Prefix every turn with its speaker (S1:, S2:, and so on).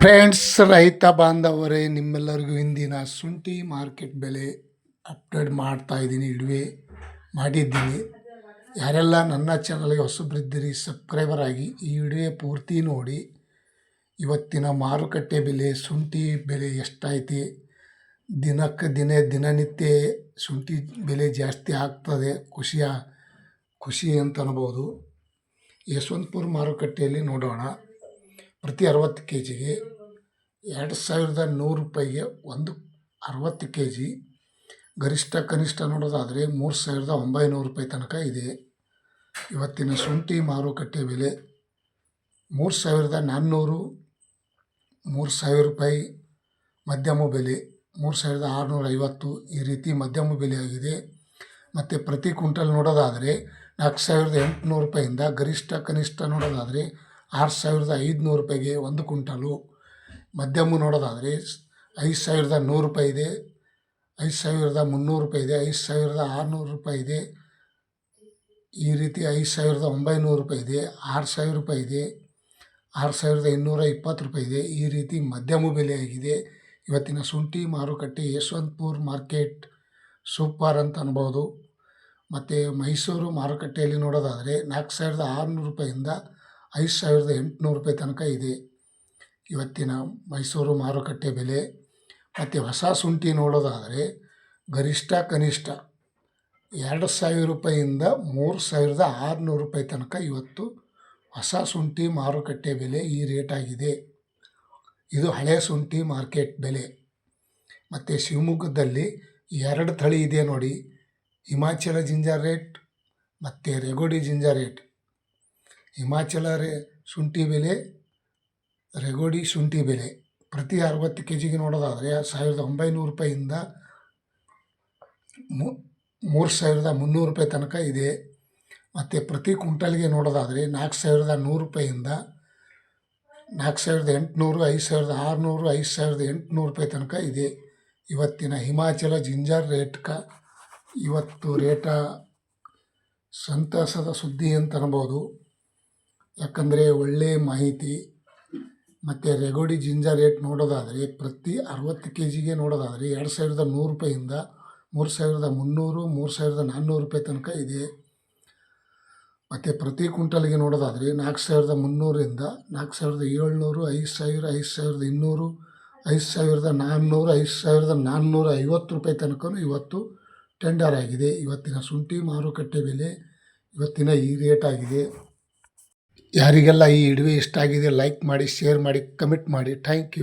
S1: Friends, ರೈತ ಬಾಂಧವರೇ, ನಿಮ್ಮೆಲ್ಲರಿಗೂ ಇಂದಿನ ಶುಂಠಿ ಮಾರ್ಕೆಟ್ ಬೆಲೆ ಅಪ್ಡೇಟ್ ಮಾಡ್ತಾ ಇದ್ದೀನಿ, ಇಡುವೆ ಮಾಡಿದ್ದೀನಿ. ಯಾರೆಲ್ಲ ನನ್ನ ಚಾನಲ್ಗೆ ಹೊಸಬ್ರಿದ್ದೀರಿ ಸಬ್ಸ್ಕ್ರೈಬರ್ ಆಗಿ ಈ ವಿಡಿಯೋ ಪೂರ್ತಿ ನೋಡಿ. ಇವತ್ತಿನ ಮಾರುಕಟ್ಟೆ ಬೆಲೆ, ಶುಂಠಿ ಬೆಲೆ ಎಷ್ಟೈತಿ ದಿನಕ್ಕೆ ದಿನೇ, ದಿನನಿತ್ಯ ಶುಂಠಿ ಬೆಲೆ ಜಾಸ್ತಿ ಆಗ್ತದೆ ಖುಷಿಯ ಖುಷಿ ಅಂತ ಅನ್ಬೋದು. ಯಶವಂತಪುರ ಮಾರುಕಟ್ಟೆಯಲ್ಲಿ ನೋಡೋಣ. ಪ್ರತಿ ಅರವತ್ತು ಕೆ ಜಿಗೆ ಎರಡು ಸಾವಿರದ ನೂರು ರೂಪಾಯಿಗೆ ಒಂದು ಅರವತ್ತು ಕೆ ಜಿ ಗರಿಷ್ಠ ಕನಿಷ್ಠ ನೋಡೋದಾದರೆ ಮೂರು ಸಾವಿರದ ಒಂಬೈನೂರು ರೂಪಾಯಿ ತನಕ ಇದೆ. ಇವತ್ತಿನ ಶುಂಠಿ ಮಾರುಕಟ್ಟೆ ಬೆಲೆ ಮೂರು ಸಾವಿರದ ನಾನ್ನೂರು, ಮೂರು ಸಾವಿರ ರೂಪಾಯಿ ಮಧ್ಯಮ ಬೆಲೆ, ಮೂರು ಸಾವಿರದ ಆರುನೂರ ಐವತ್ತು ಈ ರೀತಿ ಮಧ್ಯಮ ಬೆಲೆ ಆಗಿದೆ ಮತ್ತು ಪ್ರತಿ ಕ್ವಿಂಟಲ್ ನೋಡೋದಾದರೆ ನಾಲ್ಕು ಸಾವಿರದ ಎಂಟುನೂರು ರೂಪಾಯಿಂದ ಗರಿಷ್ಠ ಕನಿಷ್ಠ ನೋಡೋದಾದರೆ ಆರು ಸಾವಿರದ ಐದುನೂರು ರೂಪಾಯಿಗೆ ಒಂದು ಕುಂಟಲು ಮಧ್ಯಮ ನೋಡೋದಾದರೆ ಐದು ಸಾವಿರದ ನೂರು ರೂಪಾಯಿ ಇದೆ. ಐದು ಸಾವಿರದ ಮುನ್ನೂರು ರೂಪಾಯಿ ಇದೆ. ಐದು ಸಾವಿರದ ಆರುನೂರು ರೂಪಾಯಿ ಇದೆ. ಈ ರೀತಿ ಐದು ಸಾವಿರದ ಒಂಬೈನೂರು ರೂಪಾಯಿ ಇದೆ. ಆರು ಸಾವಿರ ರೂಪಾಯಿ ಇದೆ. ಆರು ಸಾವಿರದ ಇನ್ನೂರ ಇಪ್ಪತ್ತು ರೂಪಾಯಿ ಇದೆ. ಈ ರೀತಿ ಮಧ್ಯಮ ಬೆಲೆ ಆಗಿದೆ ಇವತ್ತಿನ ಶುಂಠಿ ಮಾರುಕಟ್ಟೆ ಯಶವಂತಪುರ್ ಮಾರ್ಕೆಟ್ ಸೂಪರ್ ಅಂತ ಅನ್ಬೋದು. ಮತ್ತು ಮೈಸೂರು ಮಾರುಕಟ್ಟೆಯಲ್ಲಿ ನೋಡೋದಾದರೆ ನಾಲ್ಕು ಸಾವಿರದ ಆರುನೂರು ರೂಪಾಯಿಂದ ಐದು ಸಾವಿರದ ಎಂಟುನೂರು ರೂಪಾಯಿ ತನಕ ಇದೆ. ಇವತ್ತಿನ ಮೈಸೂರು ಮಾರುಕಟ್ಟೆ ಬೆಲೆ ಮತ್ತು ಹೊಸ ಶುಂಠಿ ನೋಡೋದಾದರೆ ಗರಿಷ್ಠ ಕನಿಷ್ಠ ಎರಡು ಸಾವಿರ ರೂಪಾಯಿಯಿಂದ ಮೂರು ಸಾವಿರದ ಆರುನೂರು ರೂಪಾಯಿ ತನಕ ಇವತ್ತು ಹೊಸ ಶುಂಠಿ ಮಾರುಕಟ್ಟೆ ಬೆಲೆ ಈ ರೇಟ್ ಆಗಿದೆ. ಇದು ಹಳೆ ಶುಂಠಿ ಮಾರ್ಕೆಟ್ ಬೆಲೆ. ಮತ್ತು ಶಿವಮೊಗ್ಗದಲ್ಲಿ ಎರಡು ತಳಿ ಇದೆ ನೋಡಿ. ಹಿಮಾಚಲ ಜಿಂಜರ್ ರೇಟ್ ಮತ್ತು ರೆಗೋಡಿ ಜಿಂಜರ್ ರೇಟ್. ಹಿಮಾಚಲ ರೇ ಶುಂಠಿ ಬೆಲೆ, ರೆಗೋಡಿ ಶುಂಠಿ ಬೆಲೆ. ಪ್ರತಿ ಅರವತ್ತು ಕೆ ಜಿಗೆ ನೋಡೋದಾದರೆ ಸಾವಿರದ ಒಂಬೈನೂರು ರೂಪಾಯಿಂದ ಮೂರು ಸಾವಿರದ ಮುನ್ನೂರು ರೂಪಾಯಿ ತನಕ ಇದೆ. ಮತ್ತು ಪ್ರತಿ ಕುಂಟಲ್ಗೆ ನೋಡೋದಾದರೆ ನಾಲ್ಕು ಸಾವಿರದ ನೂರು ರೂಪಾಯಿಂದ ನಾಲ್ಕು ಸಾವಿರದ ಎಂಟುನೂರು, ಐದು ಸಾವಿರದ ಆರುನೂರು, ಐದು ಸಾವಿರದ ಎಂಟುನೂರು ರೂಪಾಯಿ ತನಕ ಇದೆ. ಇವತ್ತಿನ ಹಿಮಾಚಲ ಜಿಂಜರ್ ರೇಟ್ ಕ ಇವತ್ತು ರೇಟ ಸಂತಸದ ಸುದ್ದಿ ಅಂತ ಅನ್ಬೋದು. ಯಾಕಂದರೆ ಒಳ್ಳೆಯ ಮಾಹಿತಿ ಮತ್ತು ರೆಗೋಡಿ ಜಿಂಜರ್ ರೇಟ್ ನೋಡೋದಾದರೆ ಪ್ರತಿ ಅರವತ್ತು ಕೆ ಜಿಗೆ ನೋಡೋದಾದರೆ ಎರಡು ಸಾವಿರದ ನೂರು ರೂಪಾಯಿಂದ ಮೂರು ಸಾವಿರದ ಮುನ್ನೂರು, ಮೂರು ಸಾವಿರದ ನಾನ್ನೂರು ರೂಪಾಯಿ ತನಕ ಇದೆ. ಮತ್ತು ಪ್ರತಿ ಕ್ವಿಂಟಲ್ಗೆ ನೋಡೋದಾದರೆ ನಾಲ್ಕು ಸಾವಿರದ ಮುನ್ನೂರಿಂದ ನಾಲ್ಕು ಸಾವಿರದ ಏಳ್ನೂರು, ಐದು ಸಾವಿರ, ಐದು ಸಾವಿರದ ಇನ್ನೂರು, ಐದು ಸಾವಿರದ ನಾನ್ನೂರು, ಐದು ಸಾವಿರದ ನಾನ್ನೂರ ಐವತ್ತು ರೂಪಾಯಿ ತನಕನೂ ಇವತ್ತು ಟೆಂಡರ್ ಆಗಿದೆ. ಇವತ್ತಿನ ಶುಂಠಿ ಮಾರುಕಟ್ಟೆ ಬೆಲೆ, ಇವತ್ತಿನ ಈ ರೇಟ್ ಆಗಿದೆ. ಯಾರಿಗೆಲ್ಲ ಈ ಇಡುವೆ ಇಷ್ಟ ಆಗಿದೆ ಲೈಕ್ ಮಾಡಿ ಶೇರ್ ಮಾಡಿ ಕಮೆಂಟ್ ಮಾಡಿ ಥ್ಯಾಂಕ್ ಯು